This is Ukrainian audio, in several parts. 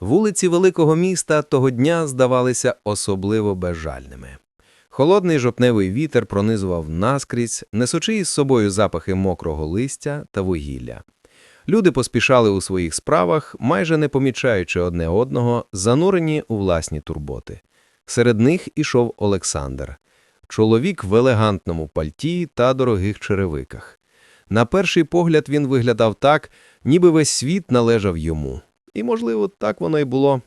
Вулиці великого міста того дня здавалися особливо безжальними. Холодний жовтневий вітер пронизував наскрізь, несучи із собою запахи мокрого листя та вугілля. Люди поспішали у своїх справах, майже не помічаючи одне одного, занурені у власні турботи. Серед них ішов Олександр, чоловік в елегантному пальті та дорогих черевиках. На перший погляд він виглядав так, ніби весь світ належав йому. І, можливо, так воно й було.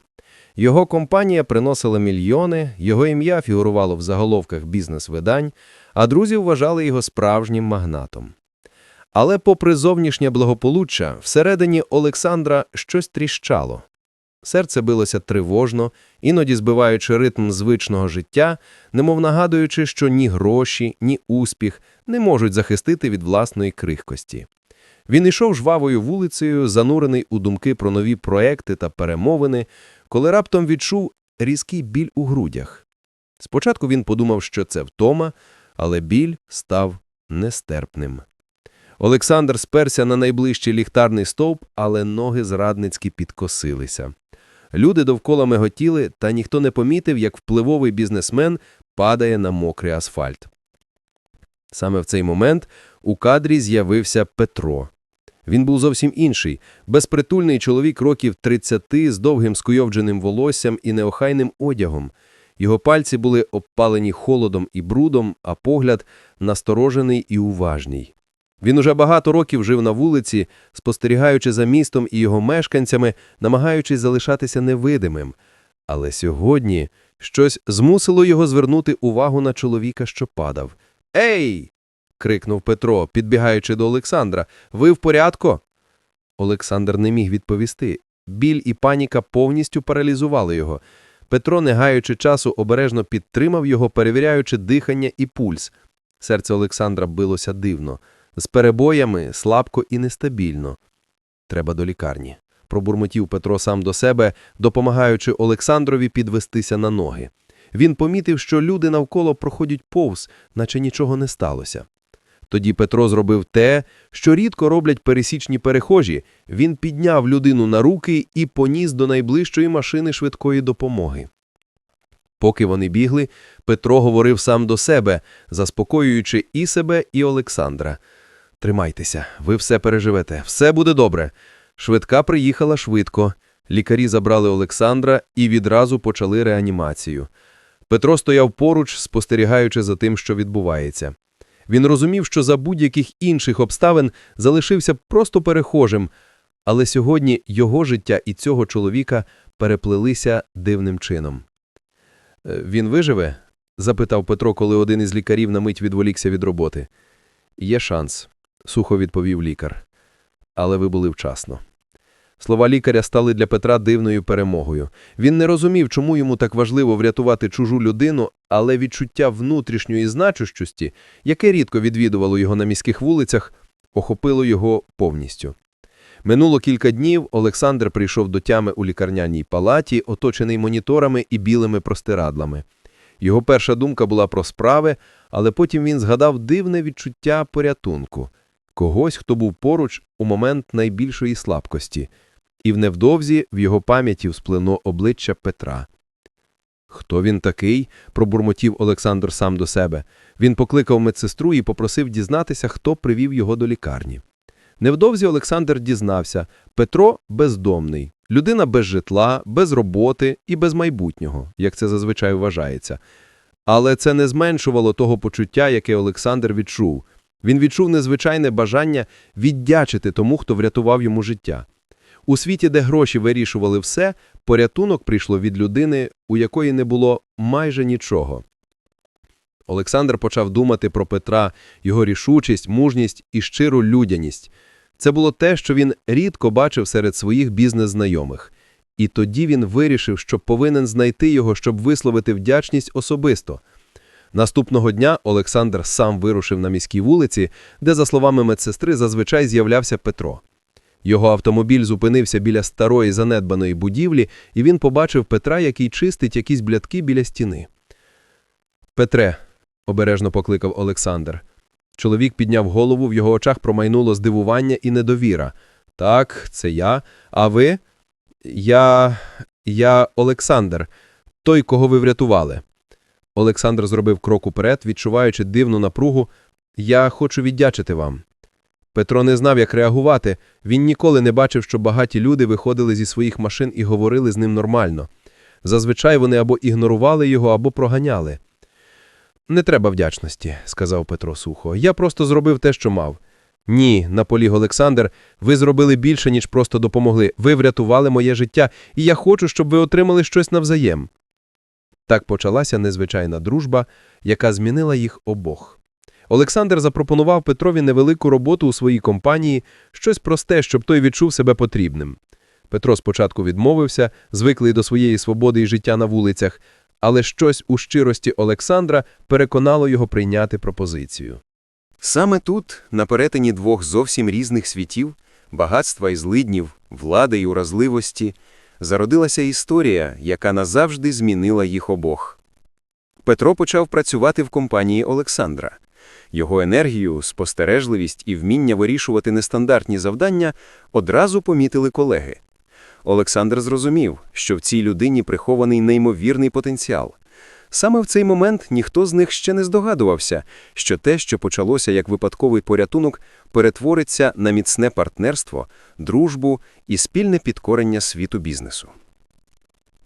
Його компанія приносила мільйони, його ім'я фігурувало в заголовках бізнес-видань, а друзі вважали його справжнім магнатом. Але попри зовнішнє благополуччя, всередині Олександра щось тріщало. Серце билося тривожно, іноді збиваючи ритм звичного життя, немов нагадуючи, що ні гроші, ні успіх не можуть захистити від власної крихкості. Він йшов жвавою вулицею, занурений у думки про нові проекти та перемовини, коли раптом відчув різкий біль у грудях. Спочатку він подумав, що це втома, але біль став нестерпним. Олександр сперся на найближчий ліхтарний стовп, але ноги зрадницьки підкосилися. Люди довкола миготіли, та ніхто не помітив, як впливовий бізнесмен падає на мокрий асфальт. Саме в цей момент у кадрі з'явився Петро. Він був зовсім інший, безпритульний чоловік років 30 з довгим скуйовдженим волоссям і неохайним одягом. Його пальці були обпалені холодом і брудом, а погляд насторожений і уважний. Він уже багато років жив на вулиці, спостерігаючи за містом і його мешканцями, намагаючись залишатися невидимим. Але сьогодні щось змусило його звернути увагу на чоловіка, що падав. Ей! Крикнув Петро, підбігаючи до Олександра. Ви в порядку? Олександр не міг відповісти. Біль і паніка повністю паралізували його. Петро, не гаючи часу, обережно підтримав його, перевіряючи дихання і пульс. Серце Олександра билося дивно, з перебоями, слабко і нестабільно. Треба до лікарні. Пробурмотів Петро сам до себе, допомагаючи Олександрові підвестися на ноги. Він помітив, що люди навколо проходять повз, наче нічого не сталося. Тоді Петро зробив те, що рідко роблять пересічні перехожі. Він підняв людину на руки і поніс до найближчої машини швидкої допомоги. Поки вони бігли, Петро говорив сам до себе, заспокоюючи і себе, і Олександра. Тримайтеся, ви все переживете, все буде добре. Швидка приїхала швидко. Лікарі забрали Олександра і відразу почали реанімацію. Петро стояв поруч, спостерігаючи за тим, що відбувається. Він розумів, що за будь-яких інших обставин залишився просто перехожим, але сьогодні його життя і цього чоловіка переплелися дивним чином. «Е, Він виживе? запитав Петро, коли один із лікарів на мить відволікся від роботи. Є шанс, сухо відповів лікар. Але ви були вчасно. Слова лікаря стали для Петра дивною перемогою. Він не розумів, чому йому так важливо врятувати чужу людину, але відчуття внутрішньої значущості, яке рідко відвідувало його на міських вулицях, охопило його повністю. Минуло кілька днів, Олександр прийшов до тями у лікарняній палаті, оточений моніторами і білими простирадлами. Його перша думка була про справи, але потім він згадав дивне відчуття порятунку – когось, хто був поруч у момент найбільшої слабкості – і невдовзі в його пам'яті всплино обличчя Петра. Хто він такий? пробурмотів Олександр сам до себе. Він покликав медсестру і попросив дізнатися, хто привів його до лікарні. Невдовзі Олександр дізнався Петро бездомний, людина без житла, без роботи і без майбутнього, як це зазвичай вважається. Але це не зменшувало того почуття, яке Олександр відчув. Він відчув незвичайне бажання віддячити тому, хто врятував йому життя. У світі, де гроші вирішували все, порятунок прийшло від людини, у якої не було майже нічого. Олександр почав думати про Петра, його рішучість, мужність і щиру людяність. Це було те, що він рідко бачив серед своїх бізнес-знайомих. І тоді він вирішив, що повинен знайти його, щоб висловити вдячність особисто. Наступного дня Олександр сам вирушив на міській вулиці, де, за словами медсестри, зазвичай з'являвся Петро. Його автомобіль зупинився біля старої занедбаної будівлі, і він побачив Петра, який чистить якісь блядки біля стіни. Петре, обережно покликав Олександр. Чоловік підняв голову, в його очах промайнуло здивування і недовіра. Так, це я. А ви? Я. я Олександр, той, кого ви врятували. Олександр зробив крок уперед, відчуваючи дивну напругу. Я хочу віддячити вам. Петро не знав, як реагувати. Він ніколи не бачив, що багаті люди виходили зі своїх машин і говорили з ним нормально. Зазвичай вони або ігнорували його, або проганяли. Не треба вдячності, сказав Петро сухо. Я просто зробив те, що мав. Ні, наполіг Олександр, ви зробили більше, ніж просто допомогли. Ви врятували моє життя, і я хочу, щоб ви отримали щось навзаєм. Так почалася незвичайна дружба, яка змінила їх обох. Олександр запропонував Петрові невелику роботу у своїй компанії, щось просте, щоб той відчув себе потрібним. Петро спочатку відмовився, звиклий до своєї свободи і життя на вулицях, але щось у щирості Олександра переконало його прийняти пропозицію. Саме тут, на перетині двох зовсім різних світів, багатства і злиднів, влади і уразливості, зародилася історія, яка назавжди змінила їх обох. Петро почав працювати в компанії Олександра. Його енергію, спостережливість і вміння вирішувати нестандартні завдання одразу помітили колеги. Олександр зрозумів, що в цій людині прихований неймовірний потенціал. Саме в цей момент ніхто з них ще не здогадувався, що те, що почалося як випадковий порятунок, перетвориться на міцне партнерство, дружбу і спільне підкорення світу бізнесу.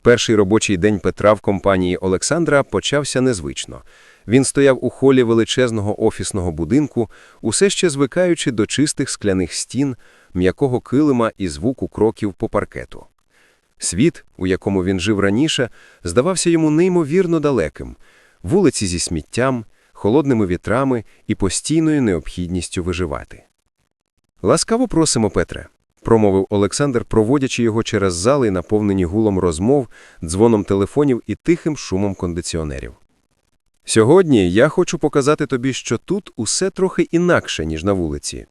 Перший робочий день Петра в компанії Олександра почався незвично. Він стояв у холі величезного офісного будинку, усе ще звикаючи до чистих скляних стін, м'якого килима і звуку кроків по паркету. Світ, у якому він жив раніше, здавався йому неймовірно далеким – вулиці зі сміттям, холодними вітрами і постійною необхідністю виживати. «Ласкаво просимо, Петре», – промовив Олександр, проводячи його через зали, наповнені гулом розмов, дзвоном телефонів і тихим шумом кондиціонерів. «Сьогодні я хочу показати тобі, що тут усе трохи інакше, ніж на вулиці».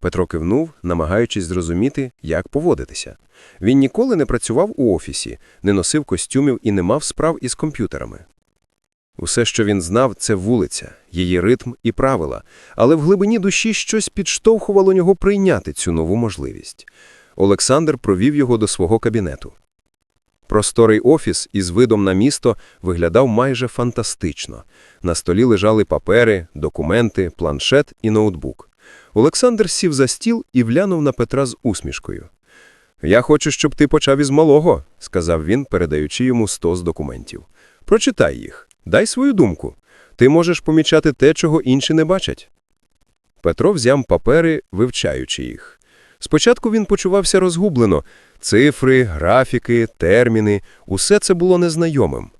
Петро кивнув, намагаючись зрозуміти, як поводитися. Він ніколи не працював у офісі, не носив костюмів і не мав справ із комп'ютерами. Усе, що він знав, це вулиця, її ритм і правила, але в глибині душі щось підштовхувало нього прийняти цю нову можливість. Олександр провів його до свого кабінету. Просторий офіс із видом на місто виглядав майже фантастично. На столі лежали папери, документи, планшет і ноутбук. Олександр сів за стіл і влянув на Петра з усмішкою. «Я хочу, щоб ти почав із малого», – сказав він, передаючи йому стос документів. «Прочитай їх, дай свою думку. Ти можеш помічати те, чого інші не бачать». Петро взяв папери, вивчаючи їх. Спочатку він почувався розгублено. Цифри, графіки, терміни – усе це було незнайомим.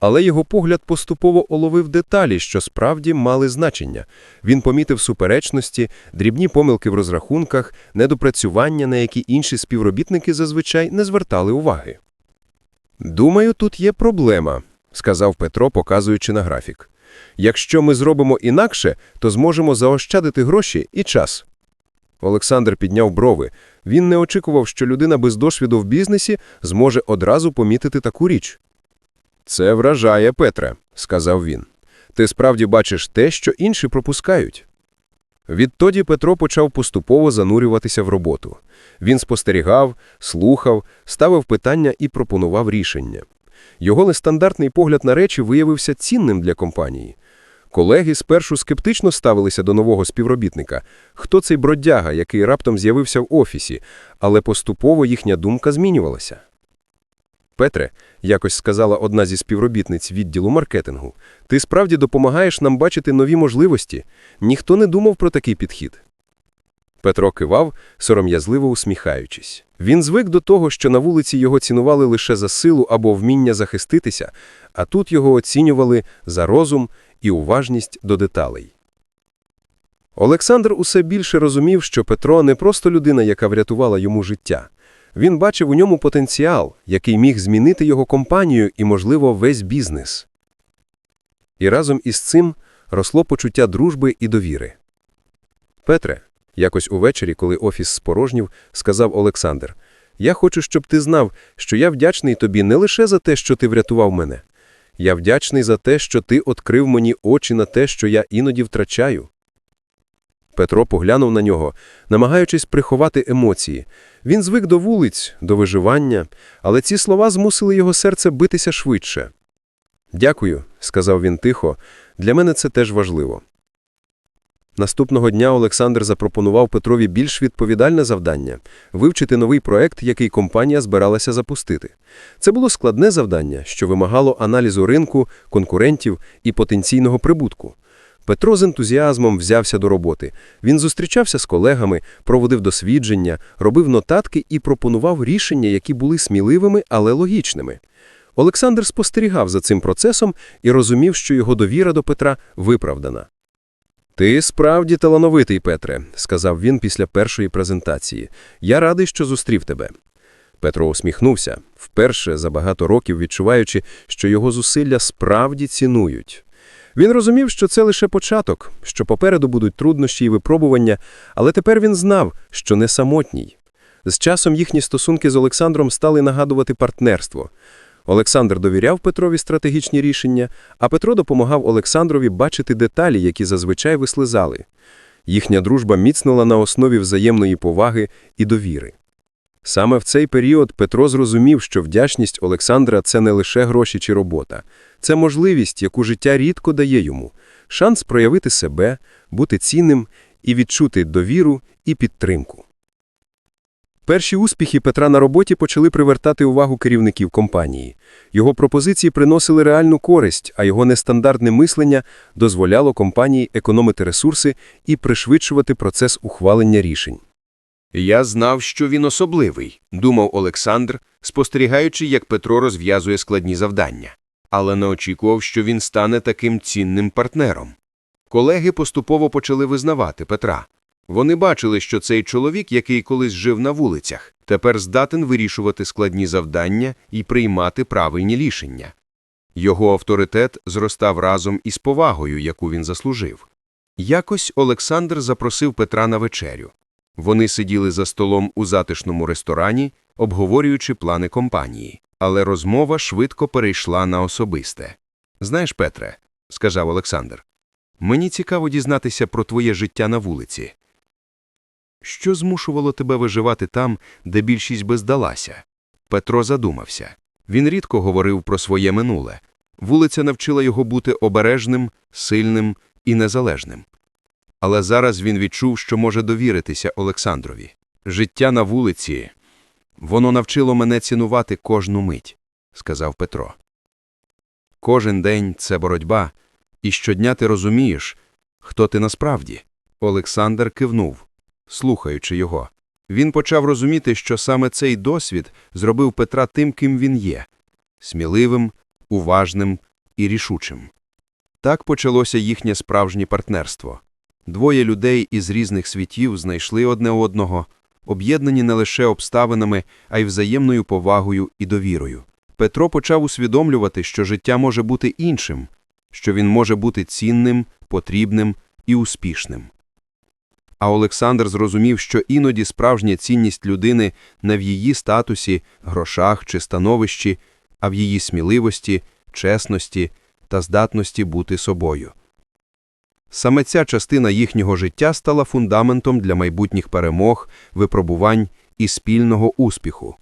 Але його погляд поступово оловив деталі, що справді мали значення. Він помітив суперечності, дрібні помилки в розрахунках, недопрацювання, на які інші співробітники зазвичай не звертали уваги. «Думаю, тут є проблема», – сказав Петро, показуючи на графік. «Якщо ми зробимо інакше, то зможемо заощадити гроші і час». Олександр підняв брови. Він не очікував, що людина без досвіду в бізнесі зможе одразу помітити таку річ. «Це вражає, Петре», – сказав він. «Ти справді бачиш те, що інші пропускають». Відтоді Петро почав поступово занурюватися в роботу. Він спостерігав, слухав, ставив питання і пропонував рішення. Його нестандартний погляд на речі виявився цінним для компанії. Колеги спершу скептично ставилися до нового співробітника. Хто цей бродяга, який раптом з'явився в офісі, але поступово їхня думка змінювалася. Петре, якось сказала одна зі співробітниць відділу маркетингу, ти справді допомагаєш нам бачити нові можливості. Ніхто не думав про такий підхід. Петро кивав, сором'язливо усміхаючись. Він звик до того, що на вулиці його цінували лише за силу або вміння захиститися, а тут його оцінювали за розум і уважність до деталей. Олександр усе більше розумів, що Петро не просто людина, яка врятувала йому життя. Він бачив у ньому потенціал, який міг змінити його компанію і, можливо, весь бізнес. І разом із цим росло почуття дружби і довіри. Петре, якось увечері, коли офіс спорожнів, сказав Олександр, я хочу, щоб ти знав, що я вдячний тобі не лише за те, що ти врятував мене. Я вдячний за те, що ти відкрив мені очі на те, що я іноді втрачаю. Петро поглянув на нього, намагаючись приховати емоції. Він звик до вулиць, до виживання, але ці слова змусили його серце битися швидше. Дякую, сказав він тихо, для мене це теж важливо. Наступного дня Олександр запропонував Петрові більш відповідальне завдання – вивчити новий проект, який компанія збиралася запустити. Це було складне завдання, що вимагало аналізу ринку, конкурентів і потенційного прибутку. Петро з ентузіазмом взявся до роботи. Він зустрічався з колегами, проводив дослідження, робив нотатки і пропонував рішення, які були сміливими, але логічними. Олександр спостерігав за цим процесом і розумів, що його довіра до Петра виправдана. Ти справді талановитий, Петре, сказав він після першої презентації. Я радий, що зустрів тебе. Петро усміхнувся, вперше за багато років відчуваючи, що його зусилля справді цінують. Він розумів, що це лише початок, що попереду будуть труднощі і випробування, але тепер він знав, що не самотній. З часом їхні стосунки з Олександром стали нагадувати партнерство. Олександр довіряв Петрові стратегічні рішення, а Петро допомагав Олександрові бачити деталі, які зазвичай вислизали. Їхня дружба міцнула на основі взаємної поваги і довіри. Саме в цей період Петро зрозумів, що вдячність Олександра – це не лише гроші чи робота. Це можливість, яку життя рідко дає йому, шанс проявити себе, бути цінним і відчути довіру і підтримку. Перші успіхи Петра на роботі почали привертати увагу керівників компанії. Його пропозиції приносили реальну користь, а його нестандартне мислення дозволяло компанії економити ресурси і пришвидшувати процес ухвалення рішень. Я знав, що він особливий, думав Олександр, спостерігаючи, як Петро розв'язує складні завдання, але не очікував, що він стане таким цінним партнером. Колеги поступово почали визнавати Петра. Вони бачили, що цей чоловік, який колись жив на вулицях, тепер здатен вирішувати складні завдання і приймати правильні рішення. Його авторитет зростав разом із повагою, яку він заслужив. Якось Олександр запросив Петра на вечерю. Вони сиділи за столом у затишному ресторані, обговорюючи плани компанії, але розмова швидко перейшла на особисте. Знаєш, Петре, сказав Олександр, мені цікаво дізнатися про твоє життя на вулиці. Що змушувало тебе виживати там, де більшість би здалася? Петро задумався. Він рідко говорив про своє минуле. Вулиця навчила його бути обережним, сильним і незалежним. Але зараз він відчув, що може довіритися Олександрові. Життя на вулиці, воно навчило мене цінувати кожну мить, сказав Петро. Кожен день це боротьба, і щодня ти розумієш, хто ти насправді. Олександр кивнув, слухаючи його. Він почав розуміти, що саме цей досвід зробив Петра тим, ким він є сміливим, уважним і рішучим. Так почалося їхнє справжнє партнерство. Двоє людей із різних світів знайшли одне одного, об'єднані не лише обставинами, а й взаємною повагою і довірою. Петро почав усвідомлювати, що життя може бути іншим, що він може бути цінним, потрібним і успішним. А Олександр зрозумів, що іноді справжня цінність людини не в її статусі, грошах чи становищі, а в її сміливості, чесності та здатності бути собою. Саме ця частина їхнього життя стала фундаментом для майбутніх перемог, випробувань і спільного успіху.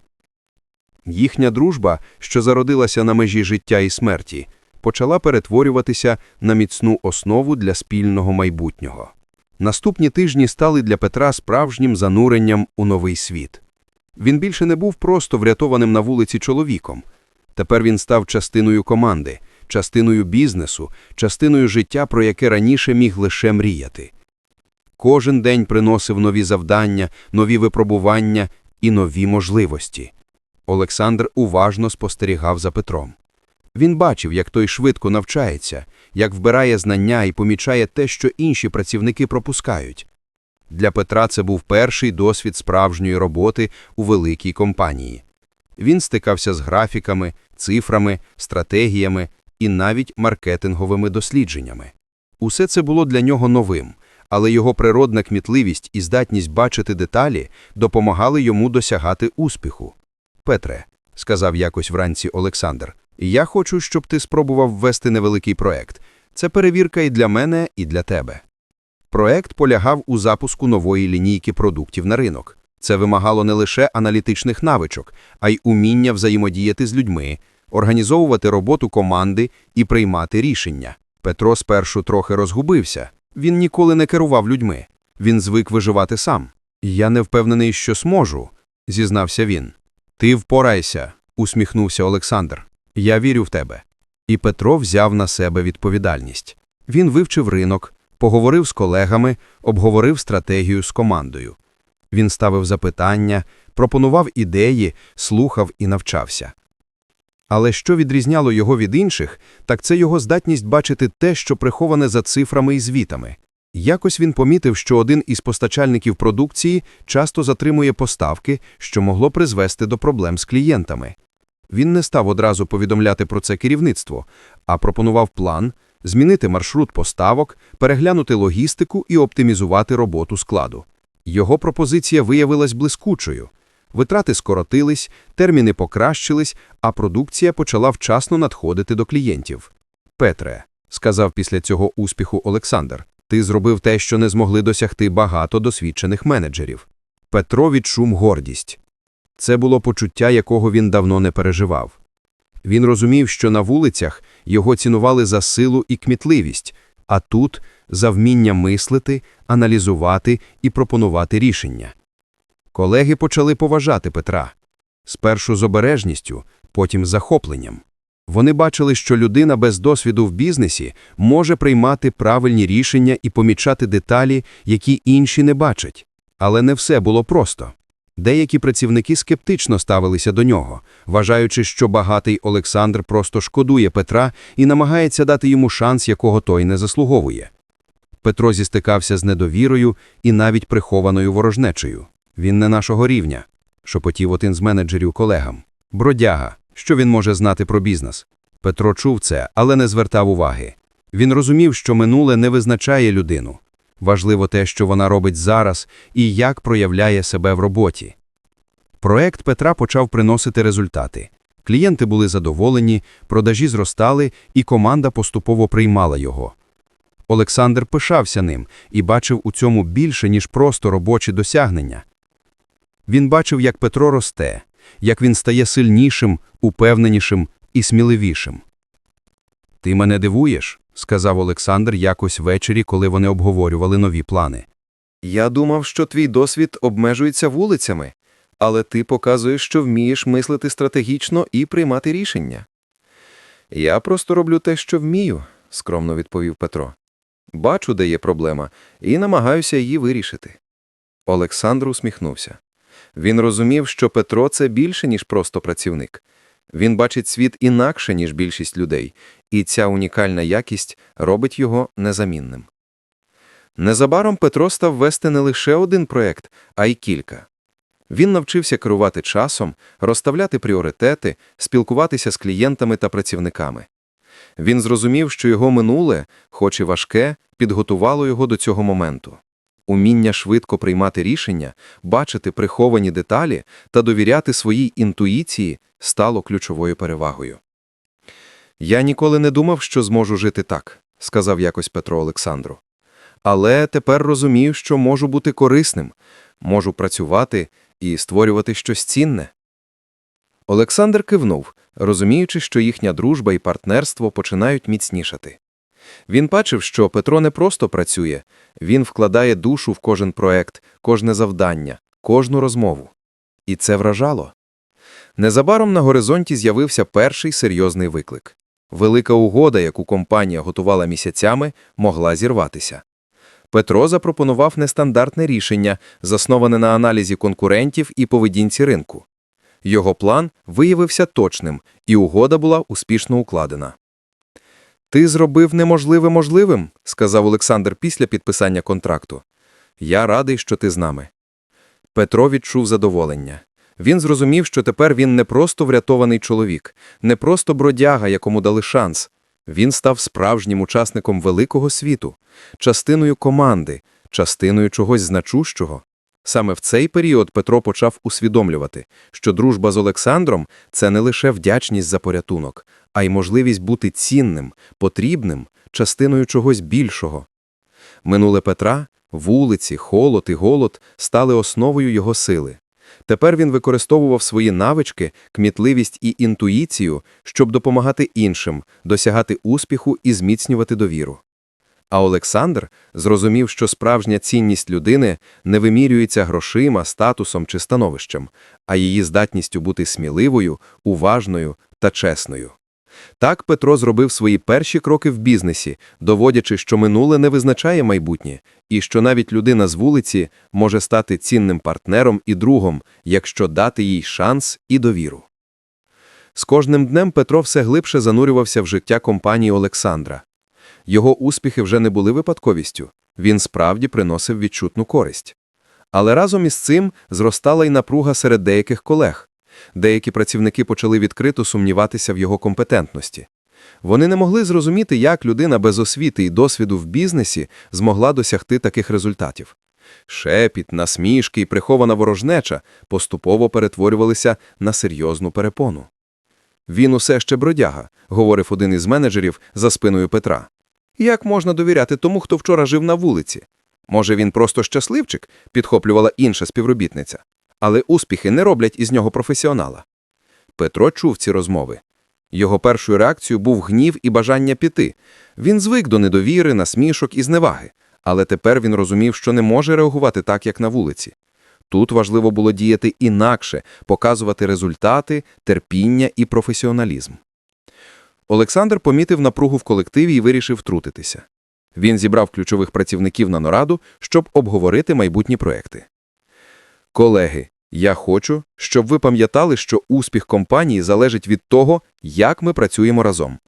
Їхня дружба, що зародилася на межі життя і смерті, почала перетворюватися на міцну основу для спільного майбутнього. Наступні тижні стали для Петра справжнім зануренням у новий світ. Він більше не був просто врятованим на вулиці чоловіком. Тепер він став частиною команди, частиною бізнесу, частиною життя, про яке раніше міг лише мріяти. Кожен день приносив нові завдання, нові випробування і нові можливості. Олександр уважно спостерігав за Петром. Він бачив, як той швидко навчається, як вбирає знання і помічає те, що інші працівники пропускають. Для Петра це був перший досвід справжньої роботи у великій компанії. Він стикався з графіками, цифрами, стратегіями і навіть маркетинговими дослідженнями. Усе це було для нього новим, але його природна кмітливість і здатність бачити деталі допомагали йому досягати успіху. Петре, сказав якось вранці Олександр, я хочу, щоб ти спробував ввести невеликий проект. Це перевірка і для мене, і для тебе. Проект полягав у запуску нової лінійки продуктів на ринок. Це вимагало не лише аналітичних навичок, а й уміння взаємодіяти з людьми, організовувати роботу команди і приймати рішення. Петро спершу трохи розгубився. Він ніколи не керував людьми. Він звик виживати сам. «Я не впевнений, що зможу», – зізнався він. «Ти впорайся», – усміхнувся Олександр. «Я вірю в тебе». І Петро взяв на себе відповідальність. Він вивчив ринок, поговорив з колегами, обговорив стратегію з командою. Він ставив запитання, пропонував ідеї, слухав і навчався. Але що відрізняло його від інших, так це його здатність бачити те, що приховане за цифрами і звітами. Якось він помітив, що один із постачальників продукції часто затримує поставки, що могло призвести до проблем з клієнтами. Він не став одразу повідомляти про це керівництво, а пропонував план змінити маршрут поставок, переглянути логістику і оптимізувати роботу складу. Його пропозиція виявилась блискучою. Витрати скоротились, терміни покращились, а продукція почала вчасно надходити до клієнтів. Петре, сказав після цього успіху Олександр, ти зробив те, що не змогли досягти багато досвідчених менеджерів. Петро відчув гордість. Це було почуття, якого він давно не переживав. Він розумів, що на вулицях його цінували за силу і кмітливість, а тут – за вміння мислити, аналізувати і пропонувати рішення. Колеги почали поважати Петра. Спершу з обережністю, потім з захопленням. Вони бачили, що людина без досвіду в бізнесі може приймати правильні рішення і помічати деталі, які інші не бачать. Але не все було просто. Деякі працівники скептично ставилися до нього, вважаючи, що багатий Олександр просто шкодує Петра і намагається дати йому шанс, якого той не заслуговує. Петро зістикався з недовірою і навіть прихованою ворожнечею. Він не нашого рівня, шепотів один з менеджерів колегам. Бродяга, що він може знати про бізнес? Петро чув це, але не звертав уваги. Він розумів, що минуле не визначає людину. Важливо те, що вона робить зараз і як проявляє себе в роботі. Проект Петра почав приносити результати. Клієнти були задоволені, продажі зростали, і команда поступово приймала його. Олександр пишався ним і бачив у цьому більше, ніж просто робочі досягнення. Він бачив, як Петро росте, як він стає сильнішим, упевненішим і сміливішим. Ти мене дивуєш, сказав Олександр якось ввечері, коли вони обговорювали нові плани. Я думав, що твій досвід обмежується вулицями, але ти показуєш, що вмієш мислити стратегічно і приймати рішення. Я просто роблю те, що вмію, скромно відповів Петро. Бачу, де є проблема, і намагаюся її вирішити. Олександр усміхнувся. Він розумів, що Петро це більше, ніж просто працівник. Він бачить світ інакше, ніж більшість людей, і ця унікальна якість робить його незамінним. Незабаром Петро став вести не лише один проект, а й кілька. Він навчився керувати часом, розставляти пріоритети, спілкуватися з клієнтами та працівниками. Він зрозумів, що його минуле, хоч і важке, підготувало його до цього моменту. Уміння швидко приймати рішення, бачити приховані деталі та довіряти своїй інтуїції стало ключовою перевагою. Я ніколи не думав, що зможу жити так, сказав якось Петро Олександру. Але тепер розумію, що можу бути корисним, можу працювати і створювати щось цінне. Олександр кивнув, розуміючи, що їхня дружба і партнерство починають міцнішати. Він бачив, що Петро не просто працює, він вкладає душу в кожен проект, кожне завдання, кожну розмову. І це вражало. Незабаром на горизонті з'явився перший серйозний виклик. Велика угода, яку компанія готувала місяцями, могла зірватися. Петро запропонував нестандартне рішення, засноване на аналізі конкурентів і поведінці ринку. Його план виявився точним, і угода була успішно укладена. Ти зробив неможливе можливим, сказав Олександр після підписання контракту. Я радий, що ти з нами. Петро відчув задоволення. Він зрозумів, що тепер він не просто врятований чоловік, не просто бродяга, якому дали шанс. Він став справжнім учасником великого світу, частиною команди, частиною чогось значущого. Саме в цей період Петро почав усвідомлювати, що дружба з Олександром це не лише вдячність за порятунок, а й можливість бути цінним, потрібним, частиною чогось більшого. Минуле Петра, вулиці, холод і голод стали основою його сили. Тепер він використовував свої навички, кмітливість і інтуїцію, щоб допомагати іншим, досягати успіху і зміцнювати довіру. А Олександр зрозумів, що справжня цінність людини не вимірюється грошима, статусом чи становищем, а її здатністю бути сміливою, уважною та чесною. Так Петро зробив свої перші кроки в бізнесі, доводячи, що минуле не визначає майбутнє, і що навіть людина з вулиці може стати цінним партнером і другом, якщо дати їй шанс і довіру. З кожним днем Петро все глибше занурювався в життя компанії Олександра. Його успіхи вже не були випадковістю, він справді приносив відчутну користь. Але разом із цим зростала й напруга серед деяких колег. Деякі працівники почали відкрито сумніватися в його компетентності. Вони не могли зрозуміти, як людина без освіти і досвіду в бізнесі змогла досягти таких результатів. Шепіт, насмішки і прихована ворожнеча поступово перетворювалися на серйозну перепону. Він усе ще бродяга, говорив один із менеджерів за спиною Петра. Як можна довіряти тому, хто вчора жив на вулиці? Може, він просто щасливчик, підхоплювала інша співробітниця. Але успіхи не роблять із нього професіонала. Петро чув ці розмови. Його першою реакцією був гнів і бажання піти. Він звик до недовіри, насмішок і зневаги, але тепер він розумів, що не може реагувати так, як на вулиці. Тут важливо було діяти інакше, показувати результати, терпіння і професіоналізм. Олександр помітив напругу в колективі і вирішив втрутитися. Він зібрав ключових працівників на нараду, щоб обговорити майбутні проекти. Колеги, я хочу, щоб ви пам'ятали, що успіх компанії залежить від того, як ми працюємо разом.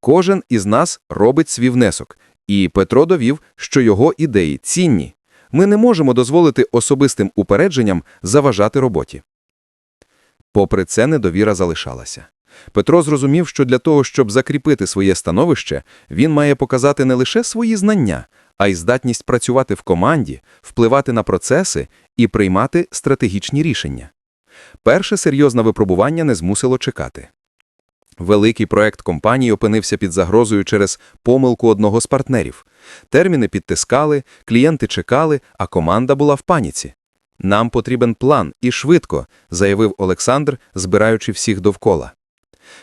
Кожен із нас робить свій внесок, і Петро довів, що його ідеї цінні. Ми не можемо дозволити особистим упередженням заважати роботі. Попри це недовіра залишалася. Петро зрозумів, що для того, щоб закріпити своє становище, він має показати не лише свої знання, а й здатність працювати в команді, впливати на процеси і приймати стратегічні рішення. Перше серйозне випробування не змусило чекати. Великий проект компанії опинився під загрозою через помилку одного з партнерів. Терміни підтискали, клієнти чекали, а команда була в паніці. Нам потрібен план і швидко, заявив Олександр, збираючи всіх довкола.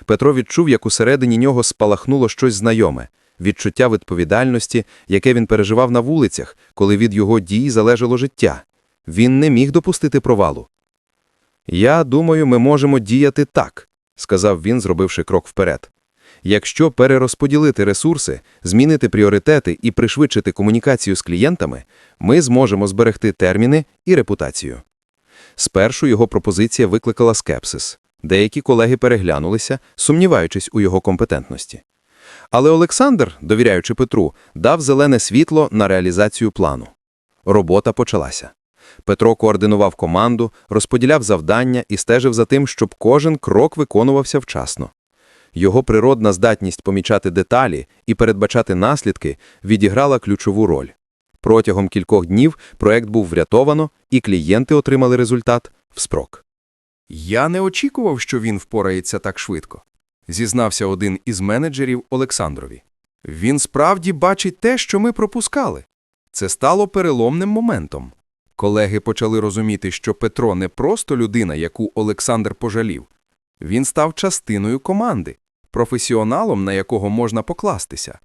Петро відчув, як усередині нього спалахнуло щось знайоме відчуття відповідальності, яке він переживав на вулицях, коли від його дій залежало життя. Він не міг допустити провалу. Я думаю, ми можемо діяти так, сказав він, зробивши крок вперед. Якщо перерозподілити ресурси, змінити пріоритети і пришвидшити комунікацію з клієнтами, ми зможемо зберегти терміни і репутацію. Спершу його пропозиція викликала скепсис. Деякі колеги переглянулися, сумніваючись у його компетентності. Але Олександр, довіряючи Петру, дав зелене світло на реалізацію плану. Робота почалася. Петро координував команду, розподіляв завдання і стежив за тим, щоб кожен крок виконувався вчасно. Його природна здатність помічати деталі і передбачати наслідки відіграла ключову роль. Протягом кількох днів проект був врятовано, і клієнти отримали результат вспрок. Я не очікував, що він впорається так швидко, зізнався один із менеджерів Олександрові. Він справді бачить те, що ми пропускали. Це стало переломним моментом. Колеги почали розуміти, що Петро не просто людина, яку Олександр пожалів. Він став частиною команди, професіоналом, на якого можна покластися.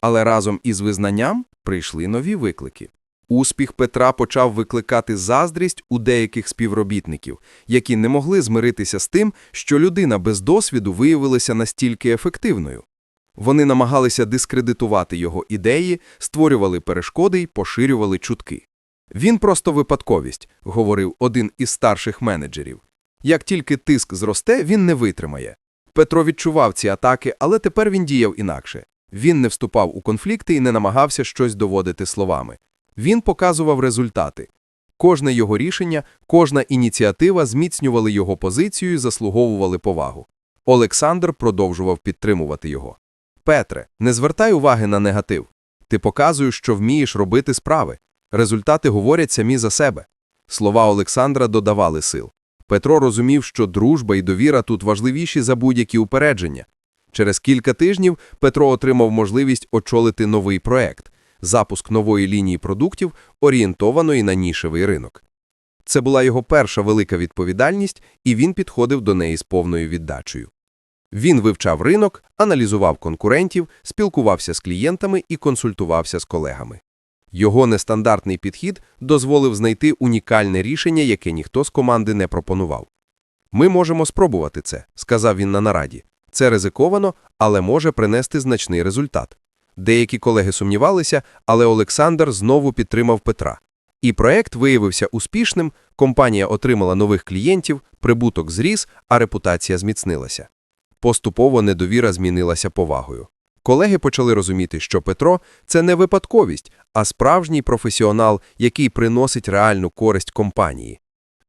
Але разом із визнанням прийшли нові виклики. Успіх Петра почав викликати заздрість у деяких співробітників, які не могли змиритися з тим, що людина без досвіду виявилася настільки ефективною. Вони намагалися дискредитувати його ідеї, створювали перешкоди й поширювали чутки. Він просто випадковість, говорив один із старших менеджерів. Як тільки тиск зросте, він не витримає. Петро відчував ці атаки, але тепер він діяв інакше. Він не вступав у конфлікти і не намагався щось доводити словами. Він показував результати. Кожне його рішення, кожна ініціатива зміцнювали його позицію і заслуговували повагу. Олександр продовжував підтримувати його. Петре, не звертай уваги на негатив. Ти показуєш, що вмієш робити справи. Результати говорять самі за себе. Слова Олександра додавали сил. Петро розумів, що дружба і довіра тут важливіші за будь-які упередження. Через кілька тижнів Петро отримав можливість очолити новий проект. Запуск нової лінії продуктів, орієнтованої на нішевий ринок. Це була його перша велика відповідальність, і він підходив до неї з повною віддачею. Він вивчав ринок, аналізував конкурентів, спілкувався з клієнтами і консультувався з колегами. Його нестандартний підхід дозволив знайти унікальне рішення, яке ніхто з команди не пропонував. «Ми можемо спробувати це», – сказав він на нараді. «Це ризиковано, але може принести значний результат». Деякі колеги сумнівалися, але Олександр знову підтримав Петра. І проект виявився успішним, компанія отримала нових клієнтів, прибуток зріс, а репутація зміцнилася. Поступово недовіра змінилася повагою. Колеги почали розуміти, що Петро – це не випадковість, а справжній професіонал, який приносить реальну користь компанії.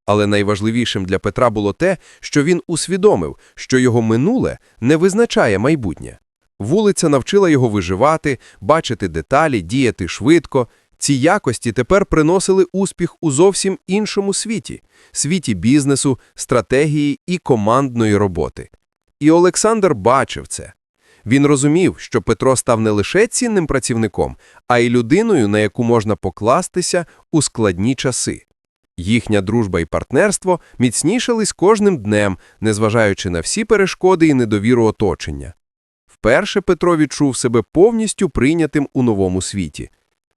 Але найважливішим для Петра було те, що він усвідомив, що його минуле не визначає майбутнє. Вулиця навчила його виживати, бачити деталі, діяти швидко. Ці якості тепер приносили успіх у зовсім іншому світі – світі бізнесу, стратегії і командної роботи. І Олександр бачив це. Він розумів, що Петро став не лише цінним працівником, а й людиною, на яку можна покластися у складні часи. Їхня дружба і партнерство міцнішали з кожним днем, незважаючи на всі перешкоди і недовіру оточення. Вперше Петро відчув себе повністю прийнятим у новому світі.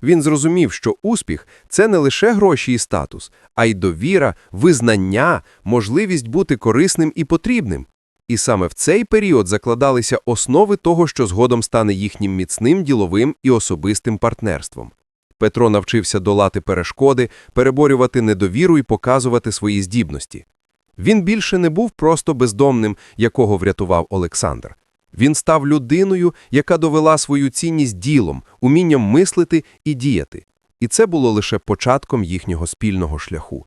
Він зрозумів, що успіх – це не лише гроші і статус, а й довіра, визнання, можливість бути корисним і потрібним. І саме в цей період закладалися основи того, що згодом стане їхнім міцним діловим і особистим партнерством. Петро навчився долати перешкоди, переборювати недовіру і показувати свої здібності. Він більше не був просто бездомним, якого врятував Олександр. Він став людиною, яка довела свою цінність ділом, умінням мислити і діяти. І це було лише початком їхнього спільного шляху.